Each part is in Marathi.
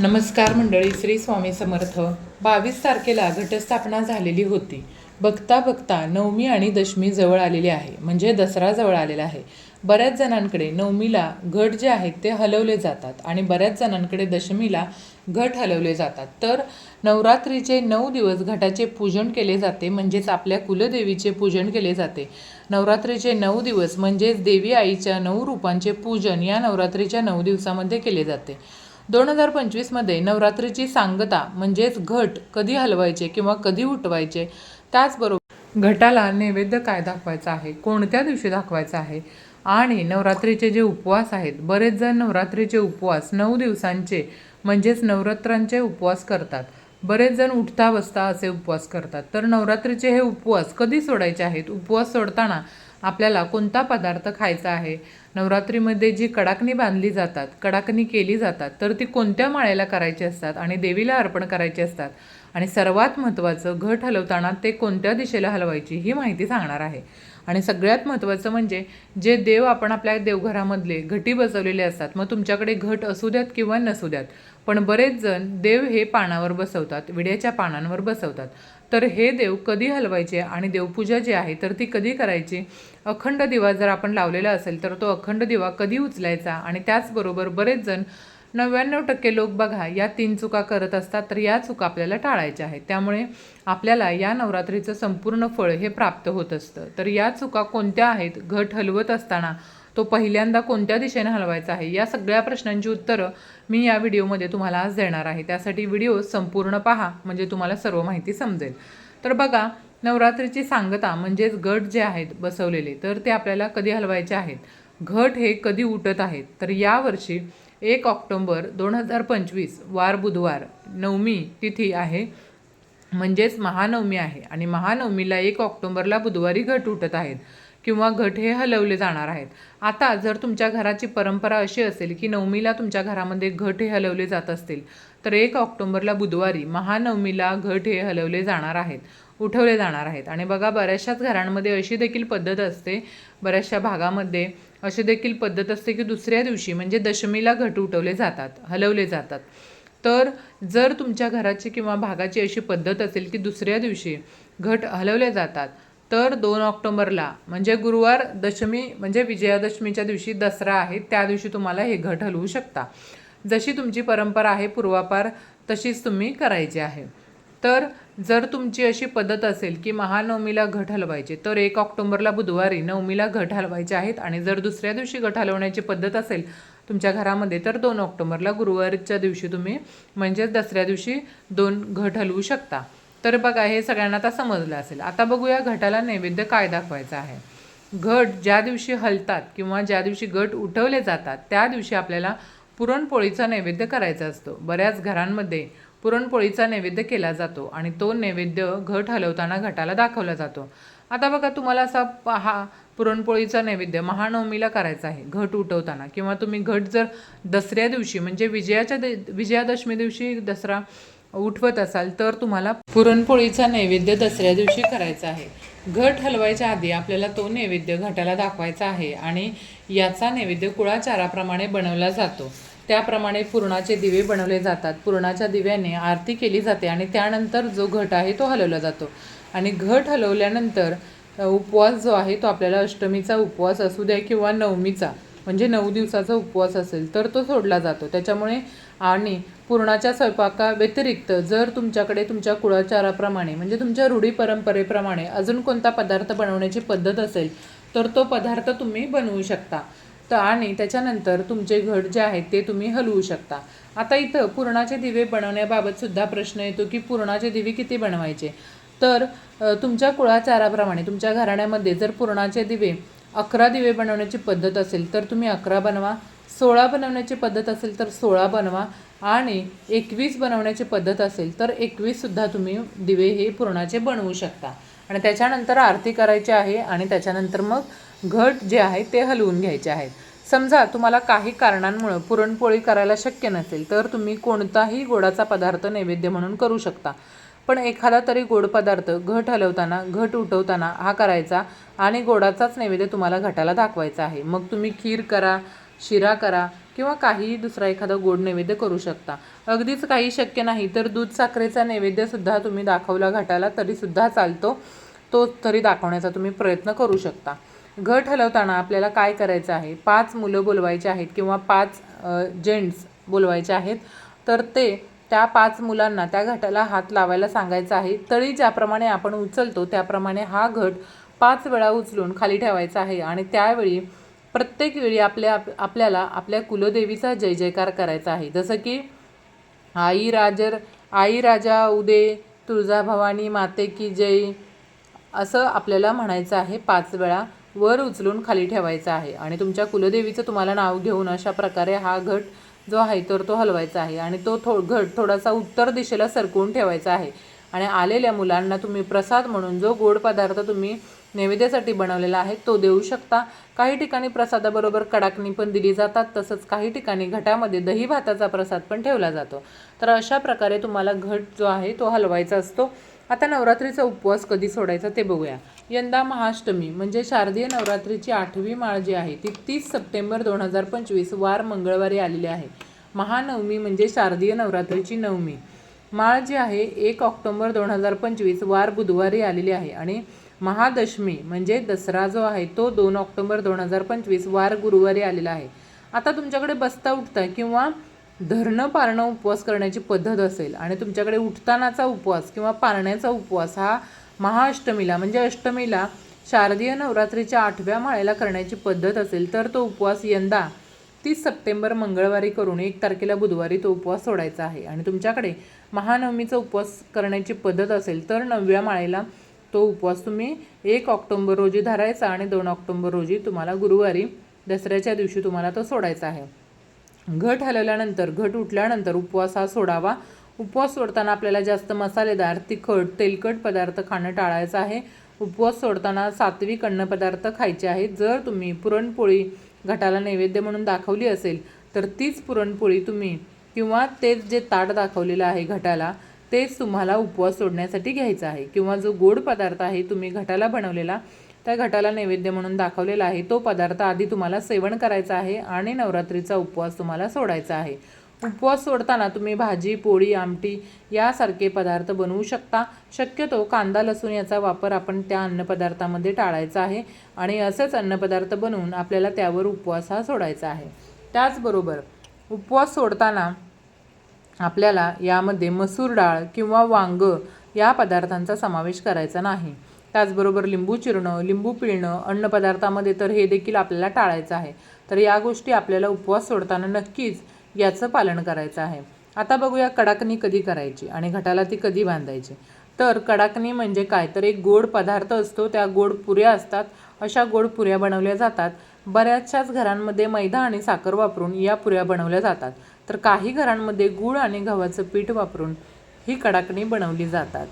नमस्कार मंडळी श्री स्वामी समर्थ. बावीस तारखेला घटस्थापना झालेली होती. बघता बघता नवमी आणि दशमी जवळ आलेली आहे. म्हणजे दसरा जवळ आलेला आहे. बऱ्याच जणांकडे नवमीला घट जे आहेत ते हलवले जातात आणि बऱ्याच जणांकडे दशमीला घट हलवले जातात. तर नवरात्रीचे नऊ दिवस घटाचे पूजन केले जाते म्हणजेच आपल्या कुलदेवीचे पूजन केले जाते. नवरात्रीचे नऊ दिवस म्हणजेच देवी आईच्या नऊ रूपांचे पूजन या नवरात्रीच्या नऊ दिवसामध्ये केले जाते. दोन हजार पंचवीसमध्ये नवरात्रीची सांगता म्हणजेच घट कधी हलवायचे किंवा कधी उठवायचे त्याचबरोबर घटाला नैवेद्य काय दाखवायचा आहे कोणत्या दिवशी दाखवायचा आहे आणि नवरात्रीचे जे उपवास आहेत बरेच जण नवरात्रीचे उपवास नऊ दिवसांचे म्हणजेच नवरात्रांचे उपवास करतात. बरेच जण उठता बसता असे उपवास करतात. तर नवरात्रीचे हे उपवास कधी सोडायचे आहेत? उपवास सोडताना आपल्याला कोणता पदार्थ खायचा आहे? नवरात्रीमध्ये जी कडाकणी बांधली जातात कडाकणी केली जातात तर ती कोणत्या माळेला करायची असतात आणि देवीला अर्पण करायची असतात? आणि सर्वात महत्त्वाचं घट हलवताना ते कोणत्या दिशेला हलवायची ही माहिती सांगणार आहे. आणि सगळ्यात महत्त्वाचं म्हणजे जे देव आपण आपल्या देवघरामधले घटी बसवलेले असतात मग तुमच्याकडे घट असू द्यात किंवा नसू द्यात पण बरेच जण देव हे पानावर बसवतात विड्याच्या पानांवर बसवतात. तर हे देव कधी हलवायचे आणि देवपूजा जी आहे तर ती कधी करायची? अखंड दिवा जर आपण लावलेला असेल तर तो अखंड दिवा कधी उचलायचा? आणि त्याचबरोबर बरेच जण नव्याण्णव टक्के लोक बघा या तीन चुका करत असतात तर या चुका आपल्याला टाळायच्या आहेत. त्यामुळे आपल्याला या नवरात्रीचं संपूर्ण फळ हे प्राप्त होत असतं. तर या चुका कोणत्या आहेत? घट हलवत असताना तो पहिल्यांदा कोणत्या दिशेने हलवायचा आहे? या सगळ्या प्रश्नांची उत्तरं मी या व्हिडिओमध्ये तुम्हाला आज देणार आहे. त्यासाठी व्हिडिओ संपूर्ण पहा म्हणजे तुम्हाला सर्व माहिती समजेल. तर बघा नवरात्रीची सांगता म्हणजेच घट जे आहेत बसवलेले तर ते आपल्याला कधी हलवायचे आहेत? घट हे कधी उठत आहेत? तर यावर्षी एक ऑक्टोंबर दोन हजार पंचवीस वार बुधवार नवमी तिथी आहे. म्हणजेच महानवमी आहे. आणि महानवमीला एक ऑक्टोंबरला बुधवारी घट उठत आहेत. किंवा घट हे हलवले जाणार आहेत. आता जर तुमच्या घराची परंपरा अशी असेल की नवमीला तुमच्या घरामध्ये घट हे हलवले जात असतील तर एक ऑक्टोंबरला बुधवारी महानवमीला घट हे हलवले जाणार आहेत उठवले जाणार आहेत. आणि बघा बऱ्याचशाच घरांमध्ये अशी देखील पद्धत असते बऱ्याचशा भागामध्ये अशी देखील पद्धत असते की दुसऱ्या दिवशी म्हणजे दशमीला घट उठवले जातात हलवले जातात. तर जर तुमच्या घराची किंवा भागाची अशी पद्धत असेल की दुसऱ्या दिवशी घट हलवले जातात तर दोन ऑक्टोबरला म्हणजे गुरुवार दशमी म्हणजे विजयादशमीच्या दिवशी दसरा आहे त्या दिवशी तुम्हाला हे घट हलवू शकता. जशी तुमची परंपरा आहे पूर्वापार तशीच तुम्ही करायची आहे. तर जर तुमची अशी पद्धत असेल की महानवमीला घट हलवायचे तर एक ऑक्टोबरला बुधवारी नवमीला घट हलवायचे आहेत आणि जर दुसऱ्या दिवशी घट हलवण्याची पद्धत असेल तुमच्या घरामध्ये तर दोन ऑक्टोबरला गुरुवारच्या दिवशी तुम्ही म्हणजेच दसऱ्या दिवशी दोन घट हलवू शकता. तर बघा हे सगळ्यांना आता समजलं असेल. आता बघूया घटाला नैवेद्य काय दाखवायचा आहे. घट ज्या दिवशी हलतात किंवा ज्या दिवशी घट उठवले जातात त्या दिवशी आपल्याला पुरणपोळीचा नैवेद्य करायचा असतो. बऱ्याच घरांमध्ये पुरणपोळीचा नैवेद्य केला जातो आणि तो नैवेद्य घट हलवताना घटाला दाखवला जातो. आता बघा तुम्हाला असा हा पुरणपोळीचा नैवेद्य महानवमीला करायचा आहे. घट उठवताना किंवा तुम्ही घट जर दसऱ्या दिवशी म्हणजे विजयाच्या दे विजयादशमी दिवशी दसरा उठवत असाल तर तुम्हाला पुरणपोळीचा नैवेद्य दसऱ्या दिवशी करायचा आहे. घट हलवायच्या आधी आपल्याला तो नैवेद्य घटाला दाखवायचा आहे आणि याचा नैवेद्य कुळाचाराप्रमाणे बनवला जातो. त्याप्रमाणे पुरणाचे दिवे बनवले जातात. पुरणाच्या दिव्याने आरती केली जाते आणि त्यानंतर जो घट आहे तो हलवला जातो. आणि घट हलवल्यानंतर उपवास जो आहे तो आपल्याला अष्टमीचा उपवास असू द्या किंवा नवमीचा म्हणजे नऊ दिवसाचा उपवास असेल तर तो सोडला जातो. त्याच्यामुळे आणि पुरणाच्या स्वयंपाका व्यतिरिक्त जर तुमच्याकडे तुमच्या कुळाचाराप्रमाणे म्हणजे तुमच्या रूढी परंपरेप्रमाणे अजून कोणता पदार्थ बनवण्याची पद्धत असेल तर तो पदार्थ तुम्ही बनवू शकता. तर आणि त्याच्यानंतर तुमचे घट जे आहेत ते तुम्ही हलवू शकता. आता इथं पुरणाचे दिवे बनवण्याबाबत सुद्धा प्रश्न येतो की पुरणाचे दिवे किती बनवायचे? तर तुमच्या कुळाचाराप्रमाणे तुमच्या घराण्यामध्ये जर पुरणाचे दिवे अकरा दिवे बनवण्याची पद्धत असेल तर तुम्ही अकरा बनवा. सोळा बनवण्याची पद्धत असेल तर सोळा बनवा आणि एकवीस बनवण्याची पद्धत असेल तर एकवीससुद्धा तुम्ही दिवे हे पुरणाचे बनवू शकता. आणि त्याच्यानंतर आरती करायची आहे आणि त्याच्यानंतर मग घट जे आहे ते हलवून घ्यायचे आहेत. समजा तुम्हाला काही कारणांमुळं पुरणपोळी करायला शक्य नसेल तर तुम्ही कोणताही गोडाचा पदार्थ नैवेद्य म्हणून करू शकता. पण एखादा तरी गोड पदार्थ घट हलवताना घट उठवताना हा करायचा आणि गोडाचाच नैवेद्य तुम्हाला घटाला दाखवायचा आहे. मग तुम्ही खीर करा शिरा करा किंवा काहीही दुसरा एखादा गोड नैवेद्य करू शकता. अगदीच काही शक्य नाही तर दूध साखरेचा नैवेद्यसुद्धा तुम्ही दाखवला घटाला तरीसुद्धा चालतो. तो तरी दाखवण्याचा तुम्ही प्रयत्न करू शकता. घट हलवताना आपल्याला काय करायचं आहे? पाच मुलं बोलवायची आहेत किंवा पाच जेंट्स बोलवायचे आहेत तर ते त्या पाच मुलांना त्या घटाला हात लावायला सांगायचं आहे. तळी ज्याप्रमाणे आपण उचलतो त्याप्रमाणे हा घट पाच वेळा उचलून खाली ठेवायचा आहे आणि त्यावेळी प्रत्येक वेळी आपल्या आप- आपल्याला आपल्या कुलदेवीचा जय जयकार करायचा आहे. जसं की आई राजर आई राजा उदे तुळजाभवानी माते की जय असं आपल्याला म्हणायचं आहे. पाच वेळा वर उचलून खाली ठेवायचं आहे. आणि तुमच्या कुलदेवीचं तुम्हाला नाव घेऊन अशा प्रकारे हा घट जो आहे तर तो हलवायचा आहे. आणि तो थो घट थोडासा उत्तर दिशेला सरकवून ठेवायचा आहे. आणि आलेल्या मुलांना तुम्ही प्रसाद म्हणून जो गोड पदार्थ तुम्ही नैवेद्यासाठी बनवलेला आहे तो देऊ शकता. काही ठिकाणी प्रसादाबरोबर कडाकणी पण दिली जातात तसंच काही ठिकाणी घटामध्ये दही भाताचा प्रसाद पण ठेवला जातो. तर अशा प्रकारे तुम्हाला घट जो आहे तो हलवायचा असतो. आता नवरात्रीचा उपवास कधी सोडायचा ते बघूया. यंदा महाअष्टमी म्हणजे शारदीय नवरात्रीची आठवी माळ जी आहे ती तीस सप्टेंबर दोन हजार पंचवीस वार मंगळवारी आलेली आहे. महानवमी म्हणजे शारदीय नवरात्रीची नवमी. माळ जी आहे एक ऑक्टोबर दोन हजार पंचवीस वार बुधवारी आलेली आहे. आणि महादशमी म्हणजे दसरा जो आहे तो दोन ऑक्टोबर दोन हजार पंचवीस वार गुरुवारी आलेला आहे. आता तुमच्याकडे बसता उठता किंवा धरणं पारणं उपवास करण्याची पद्धत असेल आणि तुमच्याकडे उठतानाचा उपवास किंवा पारण्याचा उपवास हा महाअष्टमीला म्हणजे अष्टमीला शारदीय नवरात्रीच्या आठव्या माळेला करण्याची पद्धत असेल तर तो उपवास यंदा तीस सप्टेंबर मंगळवारी करून एक तारखेला बुधवारी तो उपवास सोडायचा आहे. आणि तुमच्याकडे महानवमीचा उपवास करण्याची पद्धत असेल तर नवव्या माळेला तो उपवास तुम्ही एक ऑक्टोंबर रोजी धरायचा आणि दोन ऑक्टोंबर रोजी तुम्हाला गुरुवारी दसऱ्याच्या दिवशी तुम्हाला तो सोडायचा आहे. घट हलवल्यानंतर घट उठल्यानंतर उपवास हा सोडावा. उपवास सोडताना आपल्याला जास्त मसालेदार तिखट तेलकट पदार्थ खाणं टाळायचं आहे. उपवास सोडताना सात्विक अन्नपदार्थ खायचे आहेत. जर तुम्ही पुरणपोळी घटाला नैवेद्य म्हणून दाखवली असेल तर तीच पुरणपोळी तुम्ही किंवा तेच जे ताट दाखवलेलं आहे घटाला तेच तुम्हाला उपवास सोडण्यासाठी घ्यायचं आहे. किंवा जो गोड पदार्थ आहे तुम्ही घटाला बनवलेला त्या घटाला नैवेद्य म्हणून दाखवलेला आहे तो पदार्थ आधी तुम्हाला सेवन करायचा आहे आणि नवरात्रीचा उपवास तुम्हाला सोडायचा आहे. उपवास सोडताना तुम्ही भाजी पोळी आमटी यासारखे पदार्थ बनवू शकता. शक्यतो कांदा लसूण याचा वापर आपण त्या अन्नपदार्थामध्ये टाळायचा आहे आणि असेच अन्नपदार्थ बनवून आपल्याला त्यावर उपवास हा सोडायचा आहे. त्याचबरोबर उपवास सोडताना आपल्याला यामध्ये मसूर डाळ किंवा वांग या पदार्थांचा समावेश करायचा नाही. त्याचबरोबर लिंबू चिरणं लिंबू पिळणं अन्नपदार्थामध्ये तर हे देखील आपल्याला टाळायचं आहे. तर या गोष्टी आपल्याला उपवास सोडताना नक्कीच याचं पालन करायचं आहे. आता बघूया कडाकणी कधी करायची आणि घटाला ती कधी बांधायची. तर कडाकणी म्हणजे काय? तर एक गोड पदार्थ असतो त्या गोड पुऱ्या असतात. अशा गोड पुऱ्या बनवल्या जातात. बऱ्याचशाच घरांमध्ये मैदा आणि साखर वापरून या पुऱ्या बनवल्या जातात. तर काही घरांमध्ये गूळ आणि गव्हाचं पीठ वापरून ही कडाकणी बनवली जातात.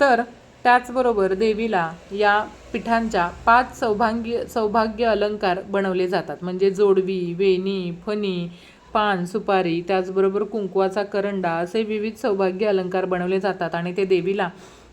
तर त्याचबरोबर देवीला या पिठांच्या पाच सौभाग्य सौभाग्य अलंकार बनवले जातात. म्हणजे जोडवी वेणी फणी पान सुपारी त्याचबरोबर कुंकवाचा करंडा असे विविध सौभाग्य अलंकार बनवले जातात आणि ते देवीला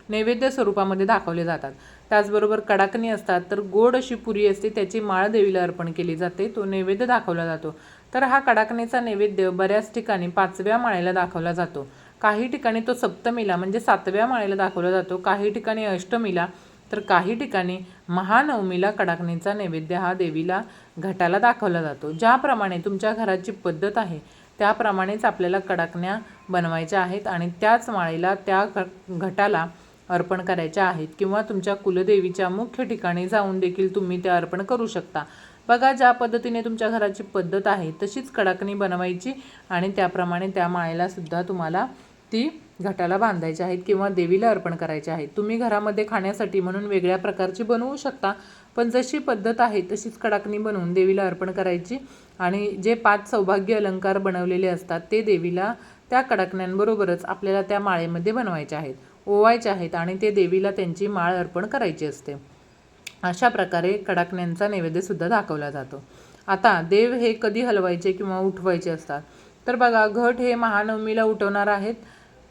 नैवेद्य स्वरूपामध्ये दाखवले जातात. त्याचबरोबर कडाकणी असतात तर गोड अशी पुरी असते त्याची माळ देवीला अर्पण केली जाते तो नैवेद्य दाखवला जातो. तर हा कडाकणीचा नैवेद्य बऱ्याच ठिकाणी पाचव्या माळेला दाखवला जातो. काही ठिकाणी तो सप्तमीला म्हणजे सातव्या माळेला दाखवला जातो. काही ठिकाणी अष्टमीला तर काही ठिकाणी महानवमीला कडाकणीचा नैवेद्य हा देवीला घटाला दाखवला जातो. ज्याप्रमाणे तुमच्या घराची पद्धत आहे त्याप्रमाणेच आपल्याला कडाकण्या बनवायच्या आहेत आणि त्याच माळेला त्या घटाला अर्पण करायच्या आहेत. किंवा तुमच्या कुलदेवीच्या मुख्य ठिकाणी जाऊन देखील तुम्ही त्या अर्पण करू शकता. बघा ज्या पद्धतीने तुमच्या घराची पद्धत आहे तशीच कडाकणी बनवायची आणि त्याप्रमाणे त्या माळेला सुद्धा तुम्हाला ती घटाला बांधायची आहेत किंवा देवीला अर्पण करायचे आहेत. तुम्ही घरामध्ये खाण्यासाठी म्हणून वेगळ्या प्रकारची बनवू शकता पण जशी पद्धत आहे तशीच कडाकणी बनवून देवीला अर्पण करायची आणि जे पाच सौभाग्य अलंकार बनवलेले असतात ते देवीला त्या कडाकण्यांबरोबरच आपल्याला त्या माळेमध्ये बनवायचे आहेत ओवायचे आहेत आणि ते देवीला त्यांची माळ अर्पण करायची असते. अशा प्रकारे कडाकण्यांचा नैवेद्यसुद्धा दाखवला जातो. आता देव हे कधी हलवायचे किंवा उठवायचे असतात? तर बघा घट हे महानवमीला उठवणार आहेत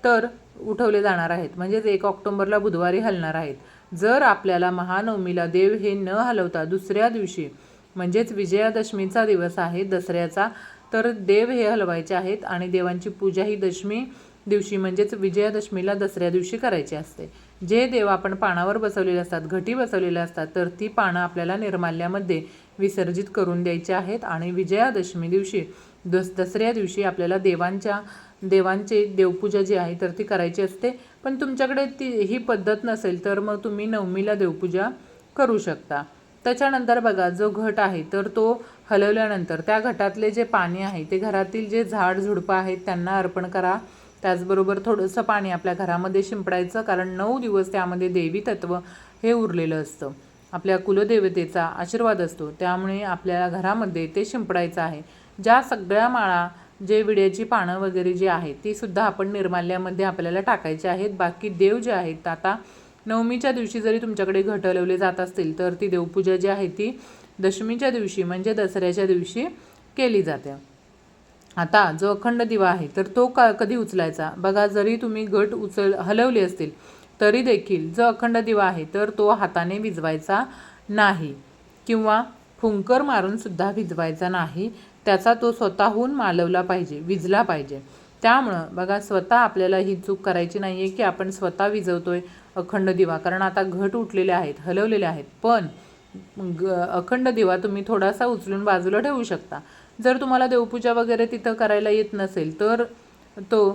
तर उठवले जाणार आहेत. म्हणजेच एक ऑक्टोबरला बुधवारी हलणार आहेत. जर आपल्याला महानवमीला देव हे न हलवता दुसऱ्या दिवशी म्हणजेच विजयादशमीचा दिवस आहे दसऱ्याचा तर देव हे हलवायचे आहेत आणि देवांची पूजा ही दशमी दिवशी म्हणजेच विजयादशमीला दसऱ्या दिवशी करायची असते. जे देव आपण पानावर बसवलेले असतात घटी बसवलेले असतात तर ती पानं आपल्याला निर्माल्यामध्ये विसर्जित करून द्यायची आहेत आणि विजयादशमी दिवशी दस दसऱ्या दिवशी आपल्याला देवांच्या देवांचे देवपूजा जी आहे तर ती करायची असते. पण तुमच्याकडे ती ही पद्धत नसेल तर मग तुम्ही नवमीला देवपूजा करू शकता. त्याच्यानंतर बघा जो घट आहे तर तो हलवल्यानंतर त्या घटातले जे पाणी आहे ते घरातील जे झाड झुडपं आहेत त्यांना अर्पण करा. त्याचबरोबर थोडंसं पाणी आपल्या घरामध्ये शिंपडायचं कारण नऊ दिवस त्यामध्ये देवी तत्व हे उरलेलं असतं. आपल्या कुलदेवतेचा आशीर्वाद असतो. त्यामुळे आपल्या घरामध्ये ते शिंपडायचं आहे. ज्या सगळ्या माळा जे विड्याची पानं वगैरे जी आहेत ती सुद्धा आपण निर्माल्यामध्ये आपल्याला टाकायची आहेत. बाकी देव जे आहेत आता नवमीच्या दिवशी जरी तुमच्याकडे घटलवले जात असतील तर ती देवपूजा जी आहे ती दशमीच्या दिवशी म्हणजे दसऱ्याच्या दिवशी केली जाते. आता जो अखंड दिवा आहे तर तो का कधी उचलायचा? बघा जरी तुम्ही घट उचल हलवली असतील तरी देखील जो अखंड दिवा आहे तर तो हाताने विजवायचा नाही. किंवा फुंकर मारूनसुद्धा भिजवायचा नाही. त्याचा तो स्वतःहून मालवला पाहिजे विजला पाहिजे. त्यामुळं बघा स्वतः आपल्याला ही चूक करायची नाही आहे की आपण स्वतः विझवतोय अखंड दिवा. कारण आता घट उठलेले आहेत हलवलेले आहेत. पण ग अखंड दिवा तुम्ही थोडासा उचलून बाजूला ठेवू शकता. जर तुम्हाला देवपूजा वगैरे तिथं करायला येत नसेल तर तो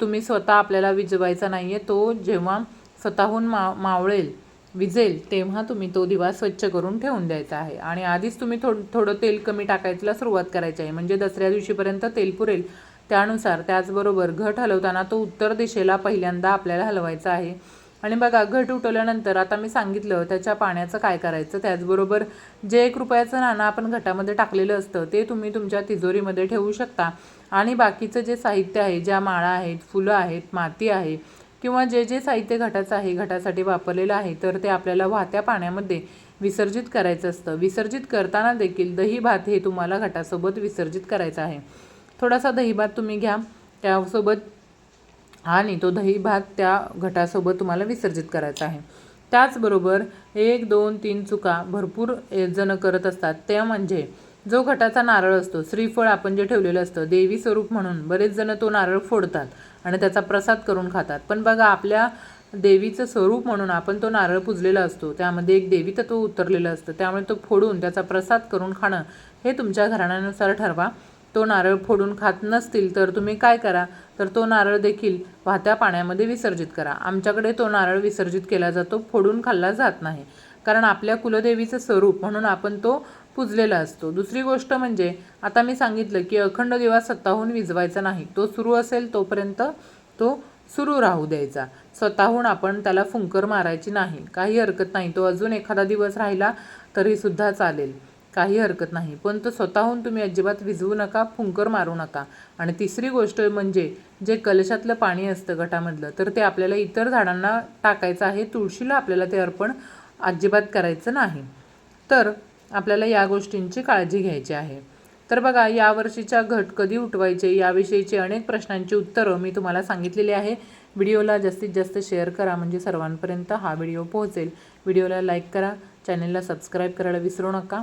तुम्ही स्वतः आपल्याला विजवायचा नाही आहे तो जेव्हा स्वतःहून मा मावळेल विजेल तेव्हा तुम्ही तो दिवा स्वच्छ करून ठेवून द्यायचा आहे. आणि आधीच तुम्ही थोडं थोडं तेल कमी टाकायला सुरुवात करायची आहे. म्हणजे दसऱ्या दिवशीपर्यंत तेल पुरेल. त्यानुसार त्याचबरोबर घट हलवताना तो उत्तर दिशेला पहिल्यांदा आपल्याला हलवायचा आहे. आणि बघा घट उठवल्यानंतर आता मी सांगितलं त्याच्या पाण्याचं काय करायचं? त्याचबरोबर जे एक रुपयाचं नाणं आपण घटामध्ये टाकलेलं असतं ते तुम्ही तुमच्या तिजोरीमध्ये ठेवू शकता. आणि बाकीचं जे साहित्य आहे ज्या माळा आहेत फुलं आहेत माती आहे किंवा जे जे साहित्य घटाचं आहे घटासाठी वापरलेलं आहे तर ते आपल्याला वाहत्या पाण्यामध्ये विसर्जित करायचं असतं. विसर्जित करताना देखील दही भात हे तुम्हाला घटासोबत विसर्जित करायचं आहे. थोडासा दही भात तुम्ही घ्या. त्यासोबत आणि तो दही भात त्या घटासोबत तुम्हाला विसर्जित करायचा आहे. त्याचबरोबर एक दोन तीन चुका भरपूर जण करत असतात. त्या म्हणजे जो घटाचा नारळ असतो श्रीफळ आपण जे ठेवलेलं असतं देवी स्वरूप म्हणून बरेच जण तो नारळ फोडतात आणि त्याचा प्रसाद करून खातात. पण बघा आपल्या देवीचं स्वरूप म्हणून आपण तो नारळ पुजलेला असतो त्यामध्ये एक देवी तत्व उतरलेलं असतं त्यामुळे तो फोडून त्याचा प्रसाद करून खाणं हे तुमच्या घराण्यानुसार ठरवा. तो नारळ फोडून खात नसतील तर तुम्ही काय करा? तर तो नारळ देखील वाहत्या पाण्यामध्ये विसर्जित करा. आमच्याकडे तो नारळ विसर्जित केला जातो फोडून खाल्ला जात नाही. कारण आपल्या कुलदेवीचं स्वरूप म्हणून आपण तो पुजलेला असतो. दुसरी गोष्ट म्हणजे आता मी सांगितलं की अखंड दिवा स्वतःहून विजवायचा नाही. तो सुरू असेल तोपर्यंत तो सुरू राहू द्यायचा. स्वतःहून आपण त्याला फुंकर मारायची नाही. काही हरकत नाही. तो अजून एखादा दिवस राहिला तरीसुद्धा चालेल. काही हरकत नाही. पण तो स्वतःहून तुम्ही अजिबात विझवू नका फुंकर मारू नका. आणि तिसरी गोष्ट म्हणजे जे कलशातलं पाणी असतं गटामधलं तर ते आपल्याला इतर झाडांना टाकायचं आहे. तुळशीला आपल्याला ते अर्पण अजिबात करायचं नाही. तर आपल्याला या गोष्टींची काळजी घ्यायची आहे. तर बघा यावर्षीच्या घट कधी उठवायचे? याविषयीची अनेक प्रश्नांची उत्तरं मी तुम्हाला सांगितलेली आहे. व्हिडिओला जास्तीत जास्त शेअर करा म्हणजे सर्वांपर्यंत हा व्हिडिओ पोहोचेल. व्हिडिओला लाईक करा चॅनलला सबस्क्राईब करायला विसरू नका.